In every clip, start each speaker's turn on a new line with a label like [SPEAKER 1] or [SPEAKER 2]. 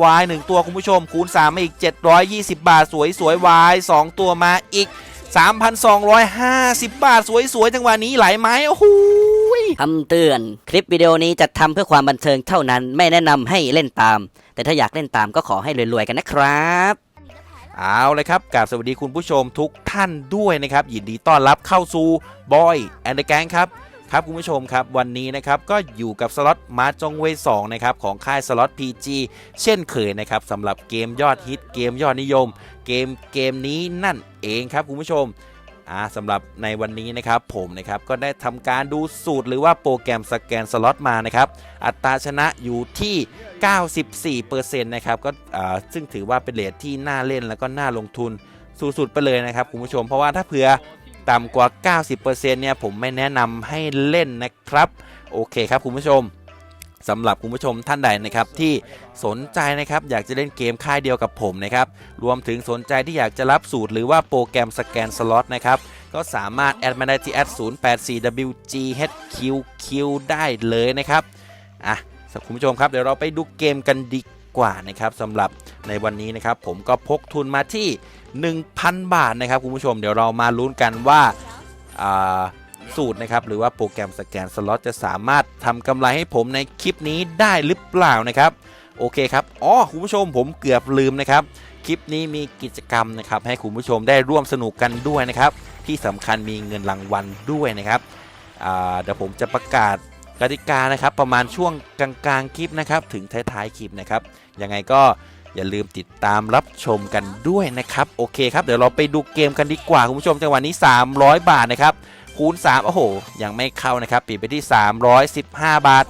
[SPEAKER 1] วายหนึ่งตัวคุณผู้ชมคูณ3มาอีก 720 บาท สวยสวยวาย2ตัวมาอีก 3,250 บาท สวยสวยๆจังหวะนี้ไหลไหมโอ้โหย
[SPEAKER 2] คำเตือน คลิปวิดีโอนี้จัดทำเพื่อความบันเทิงเท่านั้น ไม่แนะนำให้เล่นตาม แต่ถ้าอยากเล่นตามก็ขอให้รวยๆกันนะครับ
[SPEAKER 1] เอาเลยครับกราบสวัสดีคุณผู้ชมทุกท่านด้วยนะครับ ยินดีต้อนรับเข้าสู่บอยแอนด์แกงครับ ครับคุณผู้ชมครับวันนี้นะครับก็อยู่กับสล็อตมาจงเวสองนะครับของค่ายสล็อต PG เช่นเคยนะครับสำหรับเกมยอดฮิตเกมยอดนิยม เกมเกมนี้นั่นเองครับคุณผู้ชมอ่าสำหรับในวันนี้นะครับผมนะครับก็ได้ทำการดูสูตรหรือว่าโปรแกรมสแกนสล็อตมานะครับอัตราชนะอยู่ที่ 94%นะครับก็อ่าซึ่งถือว่าเป็นเลทที่น่าเล่นแล้วก็น่าลงทุนสุดๆไปเลยนะครับคุณผู้ชมเพราะว่าถ้าเผื่อ ต่ำกว่า 90%เนี่ยผมไม่แนะนำให้เล่นนะครับ โอเคครับคุณผู้ชมสำหรับคุณผู้ชมท่านใดนะครับที่สนใจนะครับอยากจะเล่นเกมค่ายเดียวกับผมนะครับรวมถึงสนใจที่อยากจะรับสูตรหรือว่าโปรแกรมสแกนสล็อตนะครับก็สามารถแอดมาได้ที่แอด 084wghqq ได้เลยนะครับอะคุณผู้ชมครับเดี๋ยวเราไปดูเกมกันดี กว่านะครับสำหรับในวันนี้นะครับผมก็พกทุนมาที่ 1,000 บาทนะครับคุณผู้ชมเดี๋ยวเรามาลุ้นกันว่าาสูตรนะครับหรือว่าโปรแกรมสแกนสล็อตจะสามารถทำกำไรให้ผมในคลิปนี้ได้หรือเปล่านะครับโอเคครับอ๋อคุณผู้ชมผมเกือบลืมนะครับคลิปนี้มีกิจกรรมนะครับให้คุณผู้ชมได้ร่วมสนุกกันด้วยนะครับที่สำคัญมีเงินรางวัลด้วยนะครับเดี๋ยวผมจะประกาศ กติกานะครับประมาณช่วงกลางๆคลิปนะครับถึงท้ายๆคลิปนะครับยังไงก็อย่าลืมติดตามรับชมกันด้วยนะครับโอเคครับเดี๋ยวเราไปดูเกมกันดีกว่าคุณผู้ชมจังหวะนี้ 300 บาทนะครับคูณ 3 โอ้โห ยังไม่เข้านะครับปิดไปที่ 315 บาท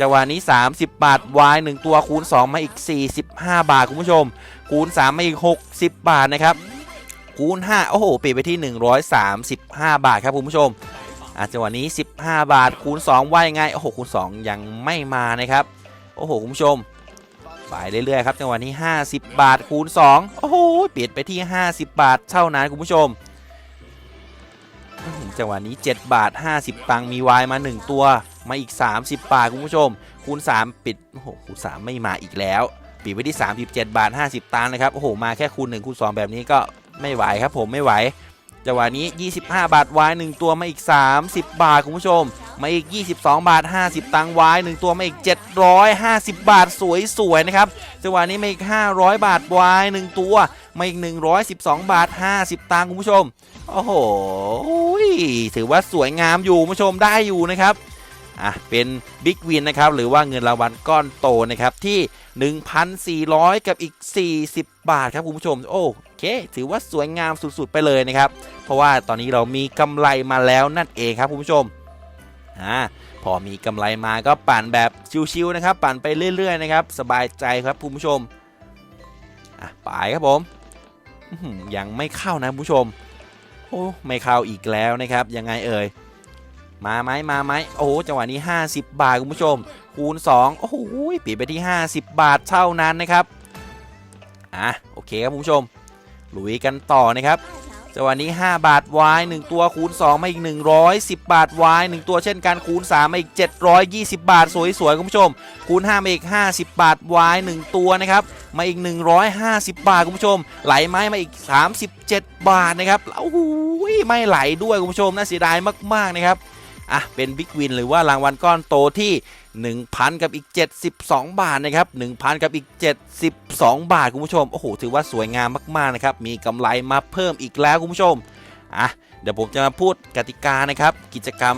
[SPEAKER 1] จังหวะนี้ 30 บาท Y 1 ตัวคูณ 2 มาอีก 45 บาทคุณผู้ชม คูณ 3 มาอีก 60 บาทนะครับคูณ 5 โอ้โหปิดไปที่ 135 บาทครับคุณผู้ชม อะจังหวะนี้ 15 บาทคูณ2ว่ายังไงโอ้โหคูณ2ยังไม่มานะครับโอ้โหคุณผู้ชมไปเรื่อยๆครับจังหวะนี้ 50 บาทคูณ2โอ้โหปิดไปที่ 50 บาทเท่านั้นคุณผู้ชมจังหวะนี้ 7 บาท 50 ตังค์มีวายมา 1 ตัวมาอีก 30 บาทคุณผู้ชม คูณ 3 ปิดโอ้โหคูณ 3 ไม่มาอีกแล้ว ปิดไว้ที่ 37 บาท 50 ตังค์นะครับโอ้โหมาแค่คูณ 1 คูณ 2 แบบนี้ก็ไม่ไหวครับผมไม่ไหว จังหวะนี้ 25 บาทวาย1ตัวมาอีก 30 บาทคุณผู้ชม มาอีก 22 บาท 50 ตังวาย1ตัวมาอีก 750 บาทสวยๆนะครับจังหวะนี้มาอีก 500 บาทวาย1ตัว มาอีก 112 บาท 50 ตังค์คุณผู้ชม โอ้โห ถือว่าสวยงามอยู่คุณผู้ชมได้อยู่นะครับ อะเป็นบิ๊กวินนะครับหรือว่าเงินรางวัลก้อนโตนะครับที่ 1,400 กับอีก 40 บาทครับคุณผู้ชม โอเค ถือว่าสวยงามสุดๆไปเลยนะครับ เพราะว่าตอนนี้เรามีกำไรมาแล้วนั่นเองครับคุณผู้ชมอ่าพอมีกำไรมาก็ปั่นแบบชิวๆนะครับ ปั่นไปเรื่อยๆนะครับ สบายใจครับคุณผู้ชมอะไปครับผมยังไม่เข้านะคุณผู้ชมโอ้ไม่เข้าอีกแล้วนะครับยังไงเอ่ย มาไหมมาไหมโอ้โหจังหวะนี้ 50 บาท คุณผู้ชม คูณ 2 โอ้โหปิดไปที่ 50 บาทเท่านั้นนะครับ อะ โอเคครับคุณผู้ชม ลุยกันต่อนะครับจังหวะนี้ 5 บาทวาย1ตัวคูณ 2 มาอีก 110 บาทวาย1ตัวเช่นกันคูณ 3 มาอีก 720 บาท สวยๆคุณผู้ชม คูณ 5 มาอีก 50 บาทวาย1ตัวนะครับมาอีก 150 บาทคุณผู้ชม ไหลไม้มาอีก 37 บาทนะครับโอ้โหไม่ไหลด้วยคุณผู้ชมน่าเสียดายมากๆนะครับ อะเป็นบิ๊กวินหรือว่ารางวัลก้อนโตที่ 1,000 กับอีก 72 บาทนะครับ1,000 กับอีก 72 บาทคุณผู้ชมโอ้โหถือว่าสวยงามมากๆนะครับมีกำไรมาเพิ่มอีกแล้วคุณผู้ชมอะเดี๋ยวผมจะมาพูดกติกานะครับกิจกรรม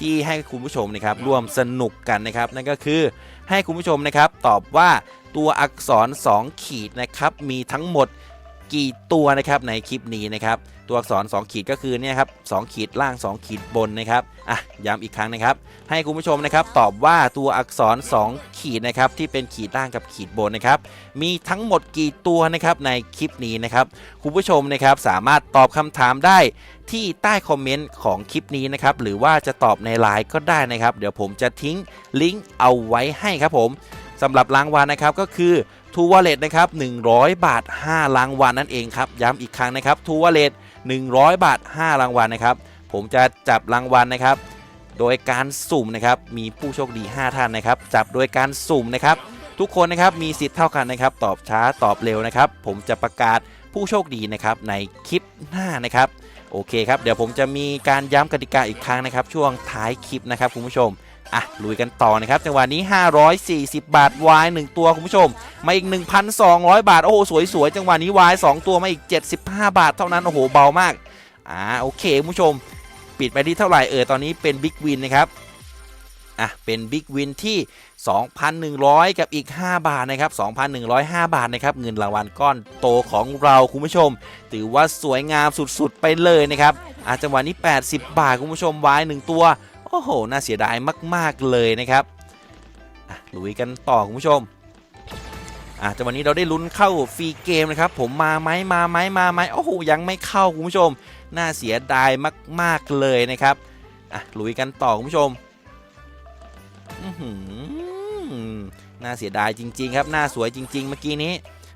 [SPEAKER 1] ที่ให้คุณผู้ชมนะครับร่วมสนุกกันนะครับ นั่นก็คือให้คุณผู้ชมนะครับตอบว่าตัวอักษร 2 ขีดนะครับมีทั้งหมด กี่ตัวนะครับในคลิปนี้นะครับ ตัวอักษร 2 ขีดก็คือเนี่ยครับ2ขีดล่าง 2 ขีดบนนะครับอะย้ำอีกครั้งนะครับ ให้คุณผู้ชมนะครับตอบว่าตัวอักษร 2 ขีดนะครับที่เป็นขีดล่างกับขีดบนนะครับมีทั้งหมดกี่ตัวนะครับในคลิปนี้นะครับคุณผู้ชมนะครับสามารถตอบคำถามได้ที่ใต้คอมเมนต์ของคลิปนี้นะครับหรือว่าจะตอบในไลน์ก็ได้นะครับ เดี๋ยวผมจะทิ้งลิงก์เอาไว้ให้ครับผมสำหรับรางวัลนะครับก็คือ ทูวอลเล็ตนะครับ100 บาท 5 รางวัลนั่นเองครับย้ำอีกครั้งนะครับทูวอลเล็ต100 บาท 5 รางวัลนะครับผมจะจับรางวัลนะครับ โดยการสุ่มนะครับมีผู้โชคดี 5 ท่านนะครับ จับโดยการสุ่มนะครับ ทุกคนนะครับมีสิทธิ์เท่ากันนะครับ ตอบช้าตอบเร็วนะครับ ผมจะประกาศผู้โชคดีนะครับในคลิปหน้านะครับโอเคครับเดี๋ยวผมจะมีการย้ำกติกาอีกครั้งนะครับ ช่วงท้ายคลิปนะครับคุณผู้ชม อะลุยกันต่อนะครับจังหวะนี้ 540 บาทวาย1ตัวคุณผู้ชม มาอีก 1,200 บาท โอ้โห สวยๆ จังหวะนี้วาย2ตัวมาอีก 75 บาทเท่านั้นโอ้โหเบามากอ่าโอเคคุณผู้ชม ปิดไปที่เท่าไหร่เออตอนนี้เป็นบิ๊กวินนะครับอะเป็นบิ๊กวินที่ 2,100 กับอีก 5 บาทนะครับ 2,105 บาทนะครับเงินรางวัลก้อนโตของเราคุณผู้ชม ถือว่าสวยงามสุดๆไปเลยนะครับอาจังหวะนี้ 80 บาทคุณผู้ชมวาย1ตัว โอ้โห น่าเสียดายมาก ๆ เลยนะครับลุยกันต่อคุณผู้ชมอะจังหวะนี้เราได้ลุ้นเข้าฟรีเกมนะครับ ผมมาไหมมาไหมมาไหมโอ้โหยังไม่เข้าคุณผู้ชม น่าเสียดายมาก ๆ เลยนะครับอะลุยกันต่อคุณผู้ชมอื้อหือน่าเสียดายจริง ๆ ครับน่าสวยจริง ๆ เมื่อกี้นี้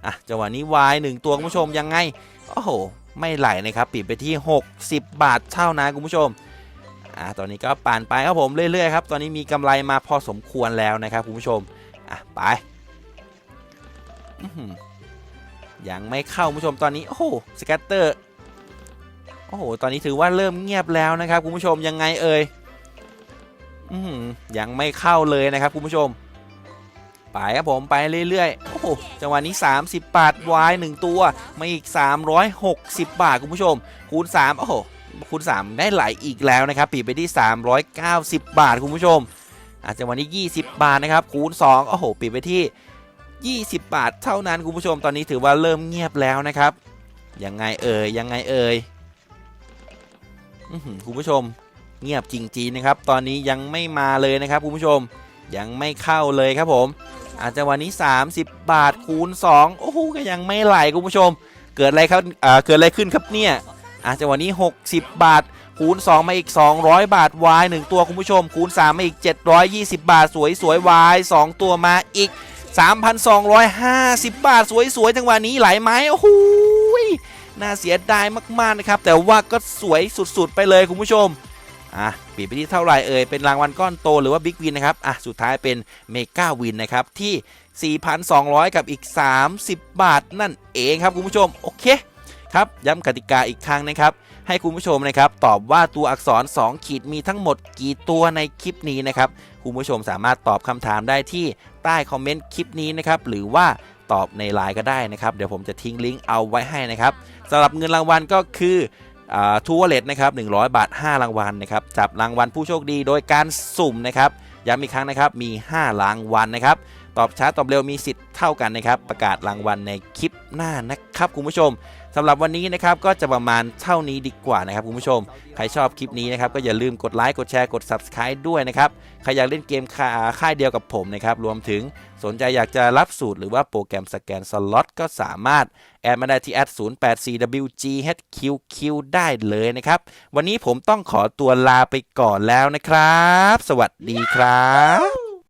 [SPEAKER 1] อะจังหวะนี้วายหนึ่งตัวคุณผู้ชมยังไงโอ้โห ไม่ไหลนะครับปิดไปที่ 60 บาทเท่านะคุณผู้ชม อ่าตอนนี้ก็ป่านไปครับผมเรื่อยๆครับตอนนี้มีกำไรมาพอสมควรแล้วนะครับคุณผู้ชมอะไปยังไม่เข้าคุณผู้ชมตอนนี้โอ้โหสแกตเตอร์โอ้โหตอนนี้ถือว่าเริ่มเงียบแล้วนะครับคุณผู้ชมยังไงเอ่ยอืยังไม่เข้าเลยนะครับคุณผู้ชมไปครับผมไปเรื่อยๆ โอ้โห จังหวะนี้ 30 บาทวาย1ตัว มาอีก 360 บาทคุณผู้ชม คูณ 3 โอ้โห คูณ3 ได้ไหลอีกแล้วนะครับปีไปที่ 390 บาทคุณผู้ชม อาจังหวะนี้ 20 บาทนะครับคูณ2โอ้โหปีไปที่ 20 บาทเท่านั้นคุณผู้ชมตอนนี้ถือว่าเริ่มเงียบแล้วนะครับยังไงเอ่ยยังไงเอ่ยคุณผู้ชมเงียบจริงๆนะครับ ตอนนี้ยังไม่มาเลยนะครับคุณผู้ชมยังไม่เข้าเลยครับผม อาจจะวันนี้ 30 บาทคูณ 2 โอ้โหก็ยังไม่ไหลคุณผู้ชม เกิดอะไรครับอ่าเกิดอะไรขึ้นครับเนี่ย อาจจะวันนี้ 60 บาท คูณ 2 มาอีก 200 บาทวาย1ตัวคุณผู้ชม คูณ 3 มาอีก 720 บาท สวยสวยวาย2ตัวมาอีก 3,250 บาท สวยสวยจังหวะนี้ไหลไหมโอ้โหน่าเสียดายมาก ๆ นะครับ แต่ว่าก็สวยสุด ๆ ไปเลยคุณผู้ชม อะปิดไปที่เท่าไหร่เอ่ย เป็นรางวัลก้อนโตหรือว่าบิ๊กวินนะครับ อะ สุดท้ายเป็นเมกาวินนะครับ ที่ 4,200 กับอีก 30 บาทนั่นเองครับคุณผู้ชม โอเค ครับย้ำกติกาอีกครั้งนะครับ ให้คุณผู้ชมนะครับตอบว่าตัวอักษร 2 ขีดมีทั้งหมดกี่ตัวในคลิปนี้นะครับคุณผู้ชมสามารถตอบคำถามได้ที่ใต้คอมเมนต์คลิปนี้นะครับหรือว่าตอบในไลน์ก็ได้นะครับ เดี๋ยวผมจะทิ้งลิงก์เอาไว้ให้นะครับสำหรับเงินรางวัลก็คือทูวอลเลตนะครับ100 บาท 5 รางวัลนะครับจับรางวัลผู้โชคดีโดยการสุ่มนะครับย้ำอีกครั้งนะครับมี 5 รางวัลนะครับ ตอบช้าตอบเร็วมีสิทธิ์เท่ากันนะครับ ประกาศรางวัลในคลิปหน้านะครับคุณผู้ชมสำหรับวันนี้นะครับก็จะประมาณเท่านี้ดีกว่านะครับคุณผู้ชม ใครชอบคลิปนี้นะครับก็อย่าลืมกดไลค์กดแชร์กด Subscribe ด้วยนะครับ ใครอยากเล่นเกมค่ายเดียวกับผมนะครับรวมถึงสนใจอยากจะรับสูตรหรือว่าโปรแกรมสแกนสล็อตก็สามารถแอดมาได้ที่08 4 wghqq ได้เลยนะครับ วันนี้ผมต้องขอตัวลาไปก่อนแล้วนะครับ สวัสดีครับ